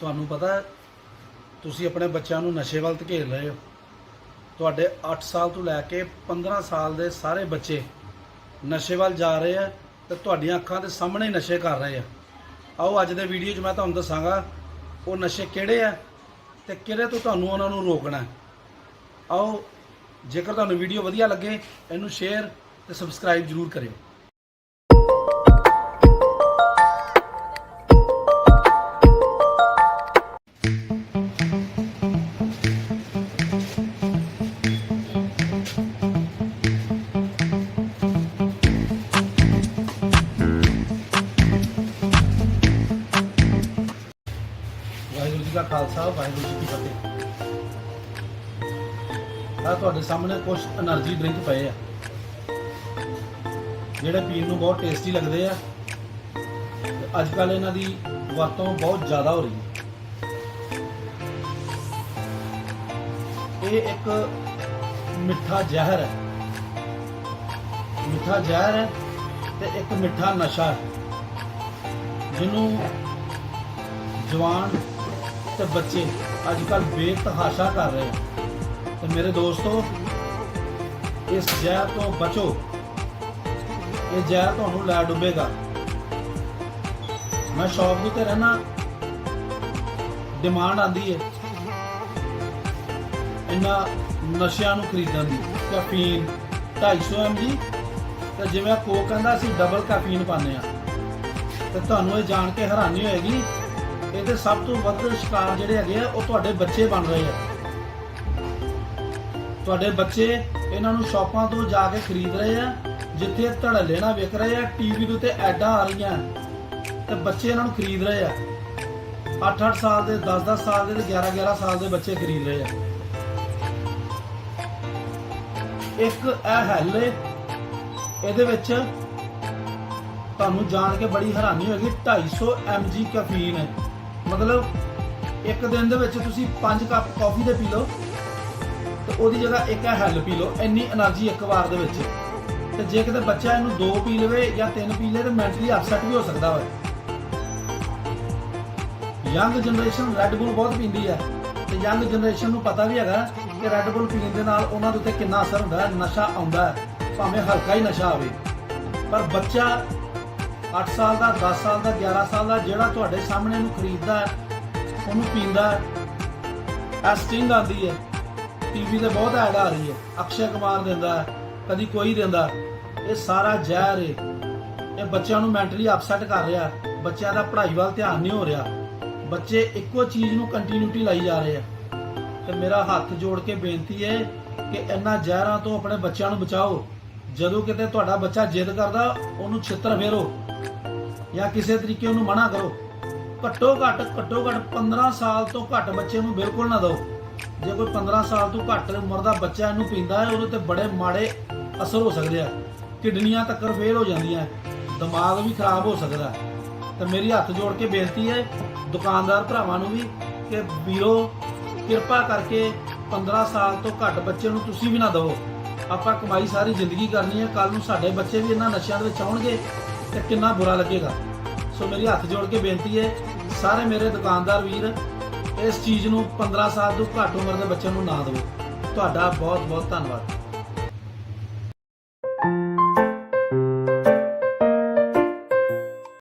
ਤੁਹਾਨੂੰ ਪਤਾ, ਤੁਸੀਂ ਆਪਣੇ ਬੱਚਿਆਂ ਨੂੰ ਨਸ਼ੇ ਵੱਲ ਧਕੇਲ ਰਹੇ ਹੋ। ਤੁਹਾਡੇ 8 ਸਾਲ ਤੋਂ ਲੈ ਕੇ 15 ਸਾਲ ਦੇ ਸਾਰੇ ਬੱਚੇ ਨਸ਼ੇ ਵੱਲ ਜਾ ਰਹੇ ਆ ਤੇ ਤੁਹਾਡੀਆਂ ਅੱਖਾਂ ਦੇ ਸਾਹਮਣੇ ਨਸ਼ੇ ਕਰ ਰਹੇ ਆ। ਆਓ, ਅੱਜ ਦੇ ਵੀਡੀਓ 'ਚ ਮੈਂ ਤੁਹਾਨੂੰ ਦੱਸਾਂਗਾ ਉਹ ਨਸ਼ੇ ਕਿਹੜੇ ਆ ਤੇ ਕਿਹੜੇ ਤੋਂ ਤੁਹਾਨੂੰ ਉਹਨਾਂ ਨੂੰ ਰੋਕਣਾ ਆਓ, ਜੇਕਰ ਤੁਹਾਨੂੰ ਵੀਡੀਓ ਵਧੀਆ ਲੱਗੇ, ਇਹਨੂੰ ਸ਼ੇਅਰ ਤੇ ਸਬਸਕ੍ਰਾਈਬ ਜਰੂਰ ਕਰਿਓ। ਦਾ ਖਾਲਸਾ, ਵਾਹਿਗੁਰੂ ਜੀ ਕੀ ਫਤਿਹ। ਆ ਤੁਹਾਡੇ ਸਾਹਮਣੇ ਕੁਝ એનર્ਜੀ ਡਰਿੰਕ ਪਏ ਆ। ਜਿਹੜੇ ਪੀਣ ਨੂੰ ਬਹੁਤ ਟੇਸਟੀ ਲੱਗਦੇ ਆ। ਅੱਜ ਕੱਲ ਇਹਨਾਂ ਦੀ ਵਰਤੋਂ ਬਹੁਤ ਜ਼ਿਆਦਾ ਹੋ ਰਹੀ ਹੈ। ਇਹ ਇੱਕ ਮਿੱਠਾ ਜ਼ਹਿਰ ਹੈ। ਮਿੱਠਾ ਜ਼ਹਿਰ ਹੈ ਤੇ ਇੱਕ ਮਿੱਠਾ ਨਸ਼ਾ ਹੈ। ਜਿਹਨੂੰ ਜਵਾਨ ਤੇ ਬੱਚੇ ਅੱਜ ਕੱਲ ਬੇਤਹਾਸ਼ਾ ਕਰ ਰਹੇ ਆ। ਤੇ ਮੇਰੇ ਦੋਸਤੋ, ਇਸ ਜ਼ਹਿਰ ਤੋਂ ਬਚੋ। ਇਹ ਜ਼ਹਿਰ ਤੁਹਾਨੂੰ ਲੈ ਡੁੱਬੇਗਾ। ਮੈਂ ਸ਼ੌਪ ਦੇ ਤੇ ਰਹਿਣਾ। ਡਿਮਾਂਡ ਆਂਦੀ ਹੈ ਇਹਨਾਂ ਨਸ਼ਿਆਂ ਨੂੰ ਖਰੀਦਣ ਦੀ। ਕੈਫੀਨ 250 mg ਤੇ ਜਿਵੇਂ ਆਹ ਕੋਕ ਕਹਿੰਦਾ, ਅਸੀਂ ਡਬਲ ਕੈਫੀਨ ਪਾਉਂਦੇ ਆ ਤੇ ਤੁਹਾਨੂੰ ਇਹ ਜਾਣ ਕੇ ਹੈਰਾਨੀ ਹੋਏਗੀ ਇਹਦੇ ਸਭ ਤੋਂ ਵੱਧ ਸ਼ਿਕਾਰ ਜਿਹੜੇ ਹੈਗੇ ਆ ਉਹ ਤੁਹਾਡੇ ਬੱਚੇ ਬਣ ਰਹੇ ਆ। ਤੁਹਾਡੇ ਬੱਚੇ ਇਹਨਾਂ ਨੂੰ ਸ਼ਾਪਾਂ ਤੋਂ ਜਾ ਕੇ ਖਰੀਦ ਰਹੇ ਆ ਜਿੱਥੇ ਧੜੱਲੇ ਨਾਲ ਵਿਕ ਰਹੇ ਆ ਟੀਵੀ ਦੇ ਉੱਤੇ ਐਡਾਂ ਆ ਰਹੀਆਂ। ਤੇ ਬੱਚੇ ਇਹਨਾਂ ਨੂੰ ਖਰੀਦ ਰਹੇ ਆ। 8-8 ਸਾਲ ਦੇ 10-10 ਸਾਲ ਦੇ ਤੇ 11-11 ਸਾਲ ਦੇ ਬੱਚੇ ਖਰੀਦ ਰਹੇ ਆ। ਇੱਕ ਇਹ ਹੈਲ ਏ, ਇਹਦੇ ਵਿੱਚ ਤੁਹਾਨੂੰ ਜਾਣ ਕੇ ਬੜੀ ਹੈਰਾਨੀ ਹੋਏਗੀ 250 mg ਕੈਫੀਨ ਹੈ ਮਤਲਬ ਇੱਕ ਦਿਨ ਦੇ ਵਿੱਚ ਤੁਸੀਂ 5 ਕੱਪ ਕਾਫੀ ਦੇ ਪੀ ਲਓ ਤੇ ਉਹਦੀ ਜਗ੍ਹਾ ਇੱਕ ਹੈਲ ਪੀ ਲਓ, ਇੰਨੀ એનર્ਜੀ ਇੱਕ ਵਾਰ ਦੇ ਵਿੱਚ। ਤੇ ਜੇ ਕਿਤੇ ਬੱਚਾ ਇਹਨੂੰ ਦੋ ਪੀ ਲਵੇ ਜਾਂ ਤਿੰਨ ਪੀ ਲੇ ਤਾਂ ਮੈਂਟਲੀ ਅਪਸੈਟ ਵੀ ਹੋ ਸਕਦਾ ਹੋਵੇ ਯੰਗ ਜਨਰੇਸ਼ਨ ਰੈੱਡ ਬੁੱਲ ਬਹੁਤ ਪੀਂਦੀ ਹੈ। ਤੇ ਯੰਗ ਜਨਰੇਸ਼ਨ ਨੂੰ ਪਤਾ ਵੀ ਹੈਗਾ ਕਿ ਰੈੱਡ ਬੁੱਲ ਪੀਣ ਦੇ ਨਾਲ ਉਹਨਾਂ ਦੇ ਉੱਤੇ ਕਿੰਨਾ ਅਸਰ ਹੁੰਦਾ ਹੈ, ਨਸ਼ਾ ਆਉਂਦਾ ਹੈ। ਭਾਵੇਂ ਹਲਕਾ ਹੀ ਨਸ਼ਾ ਆਵੇ। ਪਰ ਬੱਚਾ 8 ਸਾਲ ਦਾ 10 ਸਾਲ ਦਾ 11 ਸਾਲ ਦਾ ਜਿਹੜਾ ਤੁਹਾਡੇ ਸਾਹਮਣੇ ਨੂੰ ਖਰੀਦਦਾ ਉਹਨੂੰ ਪੀਂਦਾ ਹੈ ਸਟਿੰਗ ਆਉਂਦੀ ਹੈ ਟੀਵੀ ਤੇ ਬਹੁਤ ਐਡ ਆ ਰਹੀ ਹੈ, ਅਕਸ਼ੇ ਕੁਮਾਰ ਦਿੰਦਾ ਕਦੀ ਕੋਈ ਦਿੰਦਾ ਇਹ ਸਾਰਾ ਜ਼ਹਿਰ ਹੈ ਇਹ ਬੱਚਿਆਂ ਨੂੰ ਮੈਂਟਲੀ ਅਪਸੈਟ ਕਰ ਰਿਹਾ ਬੱਚਿਆਂ ਦਾ ਪੜ੍ਹਾਈ ਵੱਲ ਧਿਆਨ ਨਹੀਂ ਹੋ ਰਿਹਾ। ਬੱਚੇ ਇੱਕੋ ਚੀਜ਼ ਨੂੰ ਕੰਟੀਨਿਊਟੀ ਲਾਈ ਜਾ ਰਹੇ ਆ। ਤੇ ਮੇਰਾ ਹੱਥ ਜੋੜ ਕੇ ਬੇਨਤੀ ਹੈ ਕਿ ਇਹਨਾਂ ਜ਼ਹਿਰਾਂ ਤੋਂ ਆਪਣੇ ਬੱਚਿਆਂ ਨੂੰ ਬਚਾਓ। ਜਦੋਂ ਕਿਤੇ ਤੁਹਾਡਾ ਬੱਚਾ ਜਿੱਦ ਕਰਦਾ, ਉਹਨੂੰ ਛਿੱਤਰ ਫੇਰੋ ਜਾਂ ਕਿਸੇ ਤਰੀਕੇ ਉਹਨੂੰ ਮਨਾ ਕਰੋ। ਘੱਟੋ ਘੱਟ ਘੱਟੋ ਘੱਟ 15 ਸਾਲ ਤੋਂ ਘੱਟ ਬੱਚੇ ਨੂੰ ਬਿਲਕੁਲ ਨਾ ਦਿਓ। ਜੇ ਕੋਈ 15 ਸਾਲ ਤੋਂ ਘੱਟ ਉਮਰ ਦਾ ਬੱਚਾ ਇਹਨੂੰ ਪੀਂਦਾ ਹੈ, ਉਹਦੇ ਤੇ ਬੜੇ ਮਾੜੇ ਅਸਰ ਹੋ ਸਕਦੇ ਆ। ਕਿਡਨੀਆਂ ਤੱਕ ਫੇਲ ਹੋ ਜਾਂਦੀਆਂ ਦਿਮਾਗ ਵੀ ਖਰਾਬ ਹੋ ਸਕਦਾ ਤਾਂ ਮੇਰੀ ਹੱਥ ਜੋੜ ਕੇ ਬੇਨਤੀ ਹੈ, ਦੁਕਾਨਦਾਰ ਭਰਾਵਾਂ ਨੂੰ ਵੀ ਕਿ ਵੀਰੋ, ਕਿਰਪਾ ਕਰਕੇ 15 ਸਾਲ ਤੋਂ ਘੱਟ ਬੱਚੇ ਨੂੰ ਤੁਸੀਂ ਵੀ ਨਾ ਦਿਓ। ਆਪਾਂ ਕਮਾਈ ਸਾਰੀ ਜ਼ਿੰਦਗੀ ਕਰਨੀ ਹੈ ਕੱਲ ਨੂੰ ਸਾਡੇ ਬੱਚੇ ਵੀ ਇਹਨਾਂ ਨਸ਼ਿਆਂ ਦੇ ਵਿੱਚ ਆਉਣਗੇ ਤੇ ਕਿੰਨਾ ਬੁਰਾ ਲੱਗੇਗਾ। ਸੋ ਮੇਰੀ ਹੱਥ ਜੋੜ ਕੇ ਬੇਨਤੀ ਹੈ, ਸਾਰੇ ਮੇਰੇ ਦੁਕਾਨਦਾਰ ਵੀਰ, ਇਸ ਚੀਜ਼ ਨੂੰ 15 ਸਾਲ ਤੋਂ ਘੱਟ ਉਮਰ ਦੇ ਬੱਚਿਆਂ ਨੂੰ ਨਾ ਦਿਓ। ਤੁਹਾਡਾ ਬਹੁਤ ਬਹੁਤ ਧੰਨਵਾਦ।